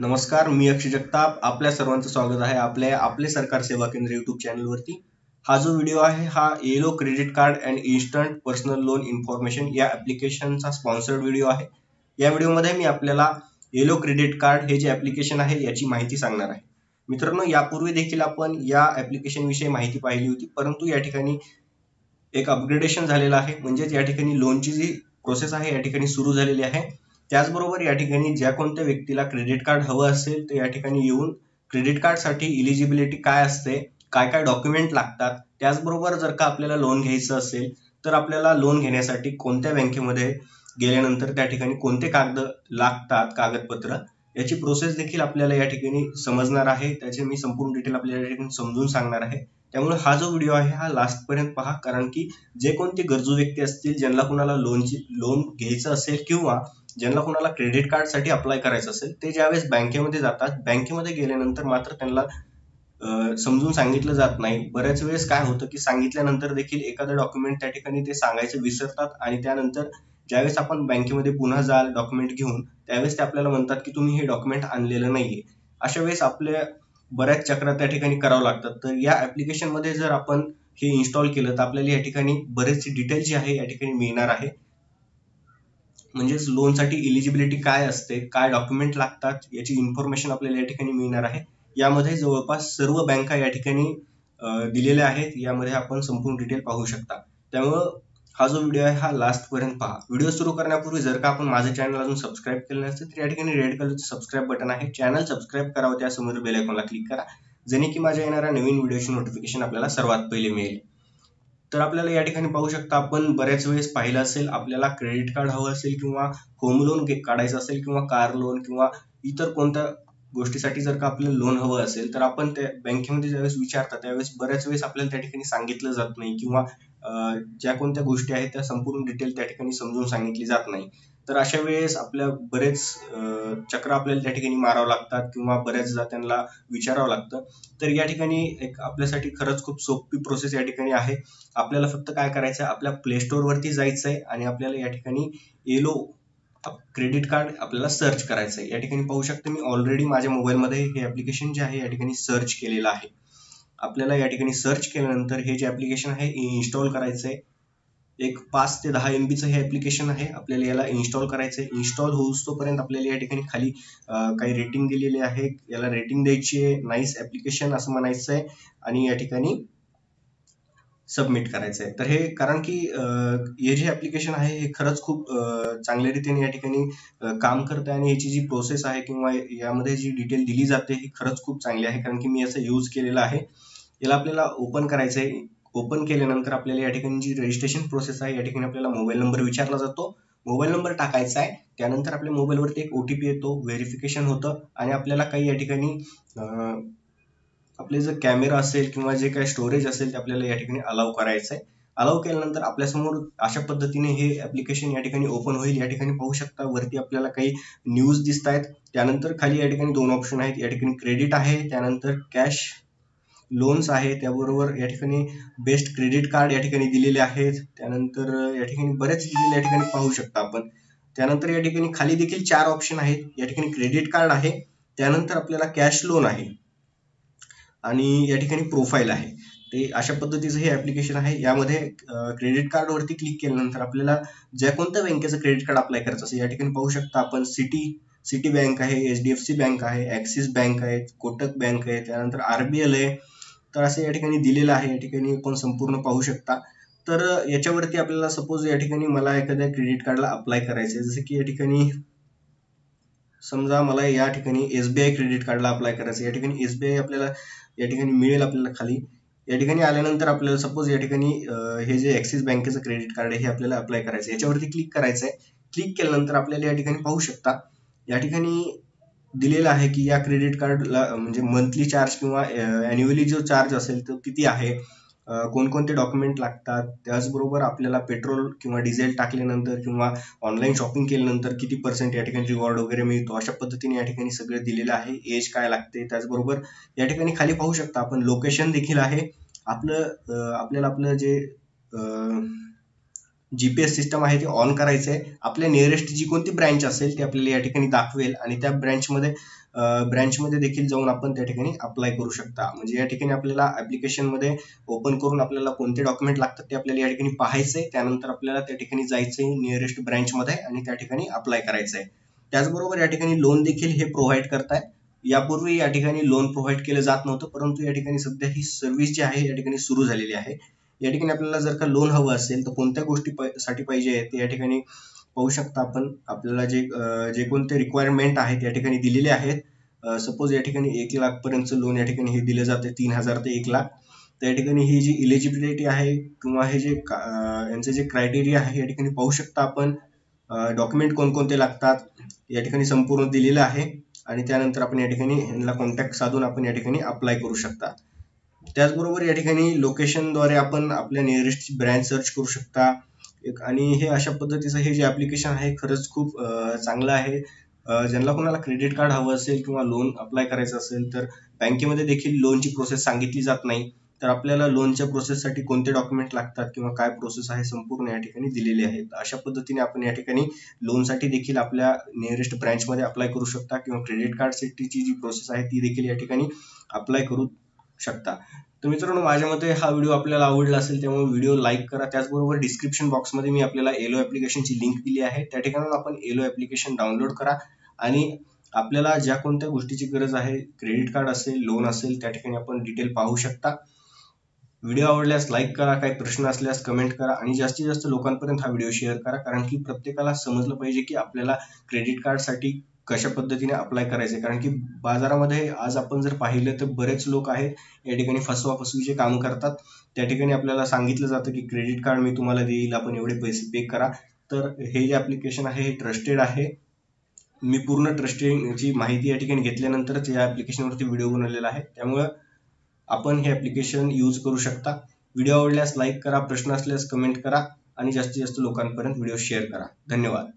नमस्कार मी अक्षय जगताप. आपल्या सर्वांचं स्वागत आहे आपल्या आपले सरकार सेवा केंद्र युट्यूब चॅनलवरती हा जो व्हिडिओ आहे हा yellow credit card and instant personal loan information या ऍप्लिकेशनचा स्पॉन्सर्ड व्हिडिओ आहे. या व्हिडिओमध्ये मी आपल्याला येलो क्रेडिट कार्ड हे जे ऍप्लिकेशन आहे याची माहिती सांगणार आहे. मित्रांनो यापूर्वी देखील आपण या ॲप्लिकेशनविषयी माहिती पाहिली होती परंतु या ठिकाणी एक अपग्रेडेशन झालेलं आहे. म्हणजेच या ठिकाणी लोनची जी प्रोसेस आहे या ठिकाणी सुरू झालेली आहे. त्याचबरोबर या ठिकाणी ज्या कोणत्या व्यक्तीला क्रेडिट कार्ड हवं असेल तर या ठिकाणी येऊन क्रेडिट कार्डसाठी इलिजिबिलिटी काय असते काय काय डॉक्युमेंट लागतात त्याचबरोबर जर का आपल्याला लोन घ्यायचं असेल तर आपल्याला लोन घेण्यासाठी कोणत्या बँकेमध्ये गेल्यानंतर त्या ठिकाणी कोणते कागद लागतात कागदपत्र याची प्रोसेस देखील आपल्याला या ठिकाणी समजणार आहे. त्याचे मी संपूर्ण डिटेल आपल्याला या ठिकाणी समजून सांगणार आहे. त्यामुळे हा जो व्हिडिओ आहे हा लास्ट पर्यंत पहा. कारण की जे कोणते गरजू व्यक्ती असतील ज्यांना कुणाला लोनची लोन घ्यायचं असेल किंवा ज्यांना कोणाला क्रेडिट कार्डसाठी अप्लाय करायचं असेल ते ज्यावेळेस बँकेमध्ये जातात बँकेमध्ये गेल्यानंतर मात्र त्यांना समजून सांगितलं जात नाही. बऱ्याच वेळेस काय होतं की सांगितल्यानंतर देखील एखादं डॉक्युमेंट त्या ठिकाणी ते सांगायचं विसरतात आणि त्यानंतर ज्यावेळेस आपण बँकेमध्ये पुन्हा जाल डॉक्युमेंट घेऊन त्यावेळेस ते आपल्याला म्हणतात की तुम्ही हे डॉक्युमेंट आणलेलं नाहीये. अशा वेळेस आपल्या बऱ्याच चक्र त्या ठिकाणी करावं लागतात. तर या ऍप्लिकेशनमध्ये जर आपण हे इन्स्टॉल केलं तर आपल्याला या ठिकाणी बरेच डिटेल जे आहे या ठिकाणी मिळणार आहे. म्हणजेच लोनसाठी इलिजिबिलिटी काय असते काय डॉक्युमेंट लागतात याची इन्फॉर्मेशन आपल्याला या ठिकाणी मिळणार आहे. यामध्ये जवळपास सर्व बँका या ठिकाणी दिलेल्या आहेत. यामध्ये आपण संपूर्ण डिटेल पाहू शकता. त्यामुळं हा जो व्हिडिओ आहे हा लास्ट पर्यंत पहा. व्हिडिओ सुरू करण्यापूर्वी जर का आपण माझं चॅनल अजून सबस्क्राईब केलं नसेल तर या ठिकाणी रेड कलरचं सबस्क्राईब बटन आहे. चॅनल सबस्क्राईब करावं त्यासमोर बेल आयकॉनला क्लिक करा. जेणे की माझ्या येणाऱ्या नवीन व्हिडिओची नोटिफिकेशन आपल्याला सर्वात पहिले मिळेल. तर आपल्याला या ठिकाणी पाहू शकता आपण बऱ्याच वेळेस पाहिलं असेल आपल्याला क्रेडिट कार्ड हवं असेल किंवा होम लोन काढायचं असेल किंवा कार लोन किंवा इतर कोणत्या गोष्टीसाठी जर का आपल्याला लोन हवं असेल तर आपण त्या बँकेमध्ये ज्यावेळेस विचारतात त्यावेळेस बऱ्याच वेळेस आपल्याला त्या ठिकाणी सांगितलं जात नाही किंवा ज्या कोणत्या गोष्टी आहेत त्या संपूर्ण डिटेल त्या ठिकाणी समजून सांगितली जात नाही. तर अशा वेळेस आपल्या बरेच चक्र आपल्याला त्या ठिकाणी मारावं लागतात किंवा बऱ्याचदा त्यांना विचारावं लागतं. तर या ठिकाणी एक आपल्यासाठी खरंच खूप सोपी प्रोसेस या ठिकाणी आहे. आपल्याला फक्त काय करायचं आहे? आपल्या प्ले स्टोअरवरती जायचं आहे आणि आपल्याला या ठिकाणी येलो क्रेडिट कार्ड आपल्याला सर्च करायचं आहे. या ठिकाणी पाहू शकतो मी ऑलरेडी माझ्या मोबाईलमध्ये हे ॲप्लिकेशन जे आहे या ठिकाणी सर्च केलेलं आहे. आपल्याला या ठिकाणी सर्च केल्यानंतर हे जे ॲप्लिकेशन आहे इन्स्टॉल करायचं आहे. एक पाच ते दहा एम बीचं हे ऍप्लिकेशन आहे. आपल्याला याला इन्स्टॉल करायचं आहे इन्स्टॉल होऊस्तोपर्यंत आपल्याला या ठिकाणी खाली काही रेटिंग दिलेली आहे. याला रेटिंग द्यायची आहे. नाईस ऍप्लिकेशन असं म्हणायचं आहे आणि या ठिकाणी सबमिट करायचं आहे तर हे कारण की हे जे ऍप्लिकेशन आहे हे खरंच खूप चांगल्या रीतीने या ठिकाणी काम करते आणि याची जी प्रोसेस आहे किंवा यामध्ये जी डिटेल दिली जाते ही खरंच खूप चांगली आहे. कारण की मी याचा यूज केलेला आहे. याला आपल्याला ओपन करायचं आहे ओपन केल्यानंतर आपल्याला या ठिकाणी जी रजिस्ट्रेशन प्रोसेस आहे या ठिकाणी आपल्याला मोबाईल नंबर विचारला जातो. मोबाईल नंबर टाकायचा आहे. त्यानंतर आपल्या मोबाईलवरती एक ओटीपी येतो. व्हेरिफिकेशन होतं. आणि आपल्याला काही या ठिकाणी आपले जे कॅमेरा असेल किंवा जे काही स्टोरेज असेल ते आपल्याला या ठिकाणी अलाव करायचं आहे. अलाव केल्यानंतर आपल्यासमोर अशा पद्धतीने हे ऍप्लिकेशन या ठिकाणी ओपन होईल. या ठिकाणी पाहू शकता वरती आपल्याला काही न्यूज दिसत आहेत त्यानंतर खाली या ठिकाणी दोन ऑप्शन आहेत. या ठिकाणी क्रेडिट आहे. त्यानंतर कॅश लोन्स आहे त्याबरोबर या ठिकाणी बेस्ट क्रेडिट कार्ड या ठिकाणी दिलेले आहेत. त्यानंतर या ठिकाणी बरेच डिटेल या ठिकाणी पाहू शकता आपण. त्यानंतर या ठिकाणी खाली देखील चार ऑप्शन आहेत. या ठिकाणी क्रेडिट कार्ड आहे त्यानंतर आपल्याला कॅश लोन आहे आणि या ठिकाणी प्रोफाईल आहे. ते अशा पद्धतीचं हे ऍप्लिकेशन आहे. यामध्ये क्रेडिट कार्डवरती क्लिक केल्यानंतर आपल्याला ज्या कोणत्या बँकेचं क्रेडिट कार्ड अप्लाय करायचं असेल या ठिकाणी पाहू शकता आपण सिटी सिटी बँक आहे H D F C bank आहे ऍक्सिस बँक आहे कोटक बँक आहे त्यानंतर आरबीएल आहे तर असं या ठिकाणी दिलेलं आहे या ठिकाणी आपण संपूर्ण पाहू शकता तर याच्यावरती आपल्याला सपोज या ठिकाणी मला एखाद्या क्रेडिट कार्डला अप्लाय करायचं आहे जसं की या ठिकाणी समजा मला या ठिकाणी एस बी आय क्रेडिट कार्डला अप्लाय करायचं या ठिकाणी एस बी आय आपल्याला या ठिकाणी मिळेल आपल्याला खाली या ठिकाणी आल्यानंतर आपल्याला सपोज या ठिकाणी हे जे ॲक्सिस बँकेचं क्रेडिट कार्ड आहे हे आपल्याला अप्लाय करायचं आहे याच्यावरती क्लिक करायचं आहे क्लिक केल्यानंतर आपल्याला या ठिकाणी पाहू शकता या ठिकाणी दिलेलं आहे की या क्रेडिट कार्डला म्हणजे मंथली चार्ज किंवा अॅन्युअली जो चार्ज असेल तो किती आहे? कोणकोणते डॉक्युमेंट लागतात? त्याचबरोबर आपल्याला पेट्रोल किंवा डिझेल टाकल्यानंतर किंवा ऑनलाईन शॉपिंग केल्यानंतर किती पर्सेंट या ठिकाणी रिवॉर्ड वगैरे मिळतो? अशा पद्धतीने या ठिकाणी सगळं दिलेलं आहे. एज काय लागते? त्याचबरोबर या ठिकाणी खाली पाहू शकता आपण लोकेशन देखील आहे. आपलं आपल्याला आपलं जे जीपीएस सिस्टम आहे ती ऑन करायचं आहे आपल्या नियरेस्ट जी कोणती ब्रँच असेल ती आपल्याला या ठिकाणी दाखवेल आणि त्या ब्रँचमध्ये ब्रँचमध्ये देखील जाऊन आपण त्या ठिकाणी अप्लाय करू शकता. म्हणजे या ठिकाणी आपल्याला मध्ये ओपन करून आपल्याला कोणते डॉक्युमेंट लागतात ते आपल्याला या ठिकाणी पाहायचंय. त्यानंतर आपल्याला त्या ठिकाणी जायचंय नियरेस्ट ब्रँचमध्ये आणि त्या ठिकाणी अप्लाय करायचं आहे त्याचबरोबर या ठिकाणी लोन देखील हे प्रोव्हाइड करताय. यापूर्वी या ठिकाणी लोन प्रोव्हाइड केलं जात नव्हतं परंतु या ठिकाणी सध्या ही सर्व्हिस जी आहे या ठिकाणी सुरू झालेली आहे. या ठिकाणी आपल्याला जर का लोन हवं असेल तर कोणत्या गोष्टी साठी पाहिजे आहेत या ठिकाणी पाहू शकता आपण. आपल्याला जे जे कोणते रिक्वायरमेंट आहेत या ठिकाणी दिलेले आहेत. सपोज या ठिकाणी एक लाखपर्यंतचं लोन या ठिकाणी हे दिलं जाते तीन हजार ते एक लाख. त्या ठिकाणी ही जी इलिजिबिलिटी आहे किंवा हे जे यांचे जे क्रायटेरिया आहे या ठिकाणी पाहू शकता आपण. डॉक्युमेंट कोणकोणते लागतात या ठिकाणी संपूर्ण दिलेलं आहे. आणि त्यानंतर आपण या ठिकाणी यांना कॉन्टॅक्ट साधून आपण या ठिकाणी अप्लाय करू शकता. त्याचबरोबर या ठिकाणी लोकेशनद्वारे आपण आपल्या नियरेस्ट ब्रँच सर्च करू शकता. आणि हे अशा पद्धतीचं हे जे ऍप्लिकेशन आहे खरंच खूप चांगलं आहे. ज्यांना कोणाला क्रेडिट कार्ड हवं असेल किंवा लोन अप्लाय करायचं असेल तर बँकेमध्ये देखील लोनची प्रोसेस सांगितली जात नाही. तर आपल्याला लोनच्या प्रोसेससाठी कोणते डॉक्युमेंट लागतात किंवा काय प्रोसेस आहे संपूर्ण या ठिकाणी दिलेली आहेत. अशा पद्धतीने आपण या ठिकाणी लोनसाठी देखील आपल्या नियरेस्ट ब्रँचमध्ये अप्लाय करू शकता किंवा क्रेडिट कार्ड जी प्रोसेस आहे ती देखील या ठिकाणी अप्लाय करू शकता. तर मित्रांनो माझ्या मते हा व्हिडिओ आपल्याला आवडला असेल त्यामुळे व्हिडिओ लाईक करा. त्याचबरोबर डिस्क्रिप्शन बॉक्समध्ये मी आपल्याला एलो ॲप्लिकेशनची लिंक दिली आहे. त्या ठिकाणी आपण एलो ॲप्लिकेशन डाउनलोड करा. आणि आपल्याला ज्या कोणत्या गोष्टीची गरज आहे क्रेडिट कार्ड असेल लोन असेल त्या ठिकाणी आपण डिटेल पाहू शकता. व्हिडिओ आवडल्यास लाईक करा. काही प्रश्न असल्यास कमेंट करा. आणि जास्तीत जास्त लोकांपर्यंत हा व्हिडिओ शेअर करा. कारण की प्रत्येकाला समजलं पाहिजे की आपल्याला क्रेडिट कार्डसाठी कशा पद्धतीने अप्लाय करायचे कारण की बाजारामध्ये आज आपण जर पाहिलं तर बरेच लोक आहेत या ठिकाणी फसवाफसवीचे काम करतात. त्या ठिकाणी आपल्याला सांगितलं जातं की क्रेडिट कार्ड मी तुम्हाला देईल आपण एवढे पैसे पे करा. तर हे जे ॲप्लिकेशन आहे हे ट्रस्टेड आहे. मी पूर्ण ट्रस्टेडची माहिती या ठिकाणी घेतल्यानंतरच या ॲप्लिकेशनवरती व्हिडिओ बनवलेला आहे. त्यामुळं आपण हे ॲप्लिकेशन यूज करू शकता. व्हिडिओ आवडल्यास लाईक करा प्रश्न असल्यास कमेंट करा आणि जास्तीत जास्त लोकांपर्यंत व्हिडिओ शेअर करा. धन्यवाद.